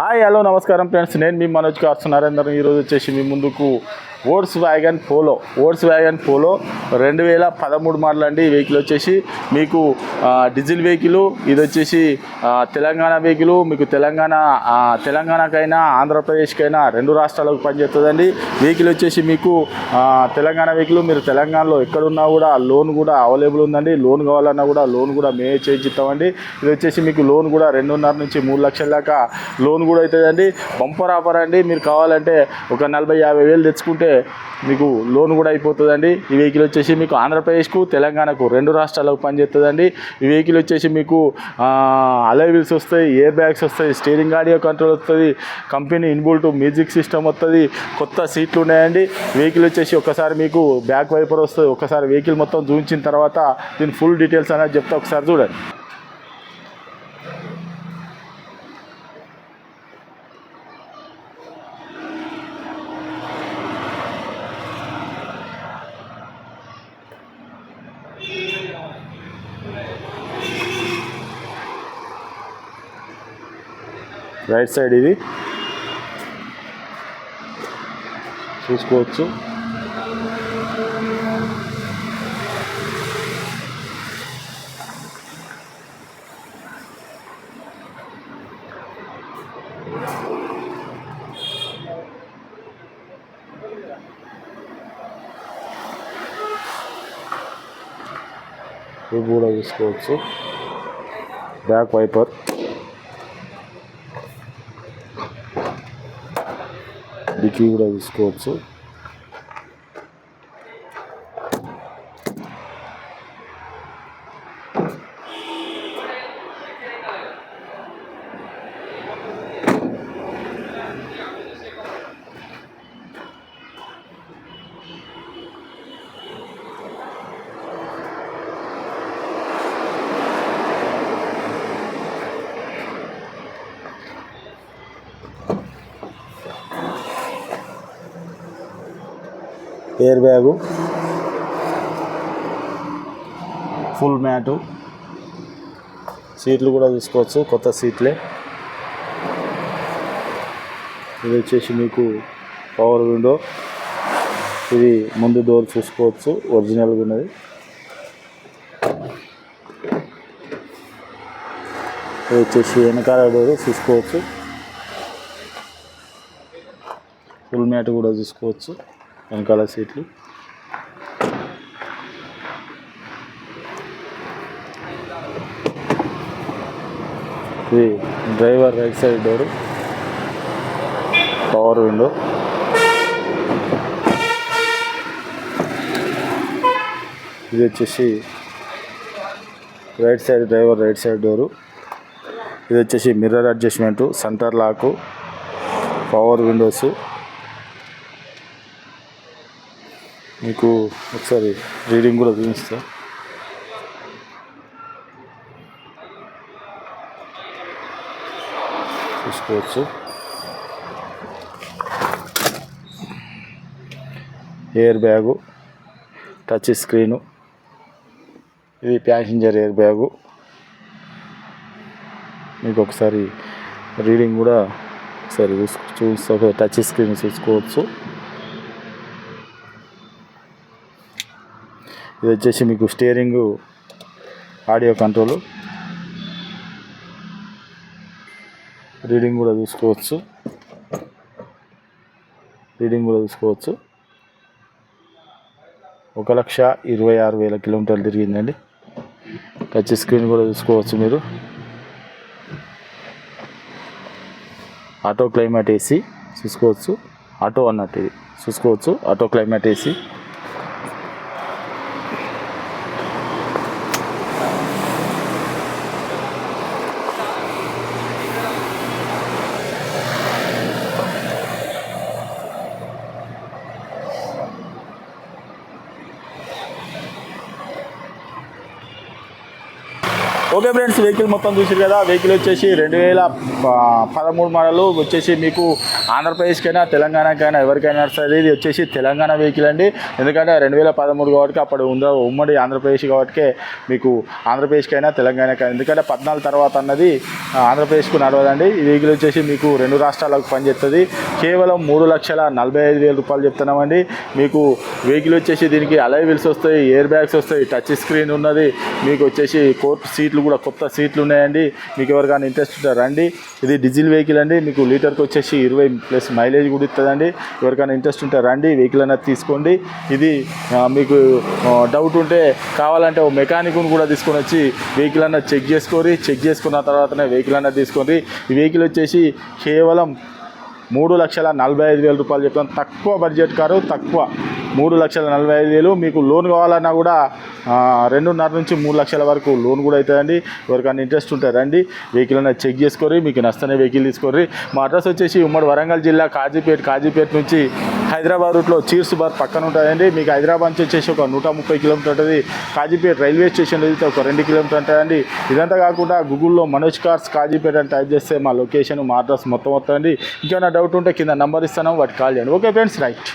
Hi hello నమస్కారం friends. నేను మీ Manoj cars Narender ఈరోజు వచ్చేసి మీ ముందుకు oats wagon polo oats wagon polo రెండు వేల పదమూడు మోడల్ అండి. ఈ వెహికల్ వచ్చేసి మీకు డీజిల్ వెహికల్ ఇది వచ్చేసి తెలంగాణ వెహికల్ మీకు తెలంగాణ తెలంగాణకైనా ఆంధ్రప్రదేశ్కైనా రెండు రాష్ట్రాలకు పనిచేస్తుందండి. వెహికల్ వచ్చేసి మీకు తెలంగాణ వెహికల్ మీరు తెలంగాణలో ఎక్కడున్నా కూడా లోన్ కూడా అవైలబుల్ ఉందండి. లోన్ కావాలన్నా కూడా లోన్ కూడా మేమే చేయించుతామండి ఇది వచ్చేసి మీకు లోన్ కూడా రెండున్నర నుంచి మూడు లక్షల దాకా లోన్ కూడా అవుతుందండి బంపర్ ఆఫర్ అండి. మీరు కావాలంటే ఒక నలభై యాభై వేలు తెచ్చుకుంటే మీకు లోన్ కూడా అయిపోతుందండి. ఈ వెహికల్ వచ్చేసి మీకు ఆంధ్రప్రదేశ్కు తెలంగాణకు రెండు రాష్ట్రాలకు పనిచేస్తుందండి ఈ వెహికల్ వచ్చేసి మీకు అలైవిల్స్ వస్తాయి ఎయిర్ బ్యాగ్స్ వస్తాయి స్టీరింగ్ ఆడియో కంట్రోల్ వస్తుంది కంపెనీ ఇన్బుల్ట్ మ్యూజిక్ సిస్టమ్ వస్తుంది కొత్త సీట్లు ఉన్నాయండి. వెహికల్ వచ్చేసి ఒకసారి మీకు బ్యాక్ వైపర్ వస్తుంది ఒకసారి వెహికల్ మొత్తం చూపించిన తర్వాత దీని ఫుల్ డీటెయిల్స్ అనేది చెప్తా ఒకసారి చూడండి. రైట్ సైడ్ ఇది. చూసుకోవచ్చు. ఇవి కూడా చూసుకోవచ్చు. Back wiper. డిక్కీ కూడా తీసుకోవచ్చు. ఎయిర్ బ్యాగు ఫుల్ మ్యాటు సీట్లు కూడా తీసుకోవచ్చు కొత్త సీట్లే ఇది వచ్చేసి మీకు పవర్ విండో ఇది ముందు డోర్ చూసుకోవచ్చు ఒరిజినల్గా ఉన్నది. ఇది వచ్చేసి వెనకాల డోర్ చూసుకోవచ్చు. ఫుల్ మ్యాట్ కూడా చూసుకోవచ్చు వెనకాల సీట్లు. ఇది driver right side door. Power window ఇది వచ్చేసి right side driver right side door. ఇది వచ్చేసి mirror adjustment centre lock power windows మీకు ఒకసారి రీడింగ్ కూడా చూపిస్తా. చూసుకోవచ్చు. ఎయిర్ బ్యాగు టచ్ స్క్రీను ఇది ప్యాసింజర్ ఎయిర్ బ్యాగు మీకు ఒకసారి రీడింగ్ కూడా ఒకసారి చూసుకో చూస్తే టచ్ స్క్రీన్ చూసుకోవచ్చు. ఇది వచ్చేసి మీకు స్టీరింగ్ ఆడియో కంట్రోల్. రీడింగ్ కూడా చూసుకోవచ్చు. రీడింగ్ కూడా చూసుకోవచ్చు. ఒక లక్ష ఇరవై ఆరు వేల కిలోమీటర్లు తిరిగిందండి. టచ్ స్క్రీన్ కూడా చూసుకోవచ్చు మీరు. ఆటో క్లైమేట్ ఏసీ చూసుకోవచ్చు. ఆటో అన్నట్టు ఇది. చూసుకోవచ్చు. Auto climate AC. Okay friends vehicle మొత్తం చూసారు కదా. వెహికల్ వచ్చేసి రెండు వేల పదమూడు మోడలు. వచ్చేసి మీకు ఆంధ్రప్రదేశ్కైనా తెలంగాణకైనా ఎవరికైనా నడుస్తుంది ఇది వచ్చేసి తెలంగాణ వెహికల్ అండి. ఎందుకంటే రెండు వేల పదమూడు కాబట్టి అప్పుడు ఉందా ఉమ్మడి ఆంధ్రప్రదేశ్ కాబట్టి మీకు ఆంధ్రప్రదేశ్కైనా తెలంగాణకైనా. ఎందుకంటే పద్నాలుగు తర్వాత అన్నది ఆంధ్రప్రదేశ్కు నడవదండి. ఈ వెహికల్ వచ్చేసి మీకు రెండు రాష్ట్రాలకు పనిచేస్తుంది కేవలం మూడు లక్షల నలభై ఐదు వేల రూపాయలు చెప్తున్నామండి. మీకు వెహికల్ వచ్చేసి దీనికి అలైవిల్స్ వస్తాయి ఎయిర్ బ్యాగ్స్ వస్తాయి టచ్ స్క్రీన్ ఉన్నది. మీకు వచ్చేసి కోర్ట్ సీట్లు కూడా కొత్త సీట్లు ఉన్నాయండి. మీకు ఎవరికైనా ఇంట్రెస్ట్ ఉంటే రండి. ఇది డీజిల్ వెహికల్ అండి. మీకు లీటర్కి వచ్చేసి ఇరవై ప్లస్ మైలేజ్ కూడా ఇస్తుందండి. ఎవరికైనా ఇంట్రెస్ట్ ఉంటే రండి. వెహికల్ అనేది తీసుకోండి. ఇది మీకు డౌట్ ఉంటే కావాలంటే ఓ మెకానిక్ను కూడా తీసుకొని వచ్చి వెహికల్ అన్నది చెక్ చేసుకోరి. చెక్ చేసుకున్న తర్వాతనే వెహికల్ అన్నది తీసుకోండి. ఈ వెహికల్ వచ్చేసి కేవలం మూడు లక్షల నలభై ఐదు వేల రూపాయలు చెప్తాను తక్కువ బడ్జెట్ కారు తక్కువ మూడు లక్షల నలభై ఐదు వేలు. మీకు లోన్ కావాలన్నా కూడా రెండున్నర నుంచి మూడు లక్షల వరకు లోన్ కూడా అవుతుందండి ఎవరికైనా ఇంట్రెస్ట్ ఉంటే రండి. వెహికల్ అనేది చెక్ చేసుకోరి మీకు నష్టనే వెహికల్ తీసుకోర్రి. మా అడ్రస్ వచ్చేసి ఉమ్మడి వరంగల్ జిల్లా కాజీపేట కాజీపేట నుంచి హైదరాబాద్ రూట్లో చీర్స్ బార్ పక్కన ఉంటుందండి. మీకు హైదరాబాద్ నుంచి వచ్చేసి ఒక నూట ముప్పై కిలోమీటర్ ఉంటుంది. కాజీపేట రైల్వే స్టేషన్ వెళ్తే ఒక రెండు కిలోమీటర్ ఉంటుందండి. ఇదంతా కాకుండా గూగుల్లో మనోజ్ కార్స్ కాజీపేట అని టైప్ చేస్తే మా లొకేషన్ మా అడ్రస్ మొత్తం వస్తుందండి. ఇంకేమైనా డౌట్ ఉంటే కింద నంబర్ ఇస్తాను. వాటికి కాల్ చేయండి. Okay friends right.